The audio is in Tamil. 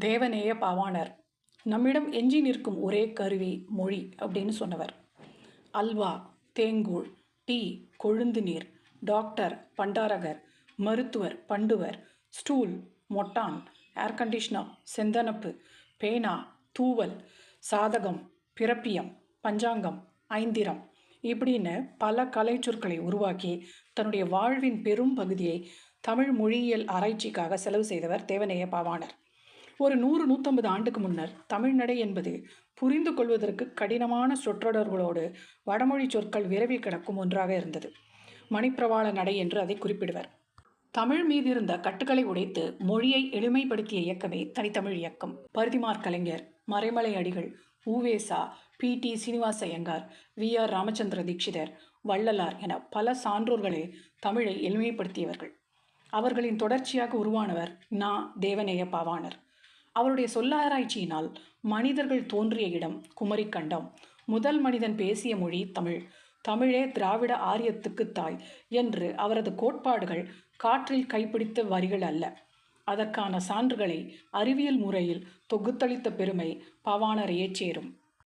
தேவநேய பாவாணர். நம்மிடம் எஞ்சி நிற்கும் ஒரே கருவி மொழி அப்படின்னு சொன்னவர். அல்வா தேங்கூழ் டீ கொழுந்து நீர் டாக்டர் பண்டாரகர் மருத்துவர் பண்டுவர் ஸ்டூல் மொட்டான் ஏர் கண்டிஷனர் செந்தனப்பு பேனா தூவல் சாதகம் பிறப்பியம் பஞ்சாங்கம் ஐந்திரம் இப்படின்னு பல கலைச்சொற்களை உருவாக்கி தன்னுடைய வாழ்வின் பெரும் பகுதியை தமிழ் மொழியியல் ஆராய்ச்சிக்காக செலவு செய்தவர் தேவநேய பாவாணர். ஒரு நூறு நூற்றம்பது ஆண்டுக்கு முன்னர் தமிழ்நடை என்பது புரிந்து கொள்வதற்கு கடினமான சொற்றொடர்களோடு வடமொழி சொற்கள் விரவி கிடக்கும் ஒன்றாக இருந்தது. மணிப்பிரவாள நடை என்று அதை குறிப்பிடுவர். தமிழ் மீது இருந்த கட்டுக்களை உடைத்து மொழியை எளிமைப்படுத்திய இயக்கமே தனித்தமிழ் இயக்கம். Parithimar Kalaignar Maraimalai Adigal Uvesa P T Srinivasa Iyengar V R Ramachandra Dikshitar Vallalar என பல சான்றோர்களே தமிழை எளிமைப்படுத்தியவர்கள். அவர்களின் தொடர்ச்சியாக உருவானவர் நா. தேவநேய பாவாணர். அவருடைய சொல்லாராய்ச்சியினால் மனிதர்கள் தோன்றிய இடம் குமரிக்கண்டம். முதல் மனிதன் பேசிய மொழி தமிழ். தமிழே திராவிட ஆரியத்துக்கு தாய் என்று அவரது கோட்பாடுகள் காற்றில் கைப்பிடித்த வரிகள் அல்ல. அதற்கான சான்றுகளை அறிவியல் முறையில் தொகுத்தளித்த பெருமை பவானரையே சேரும்.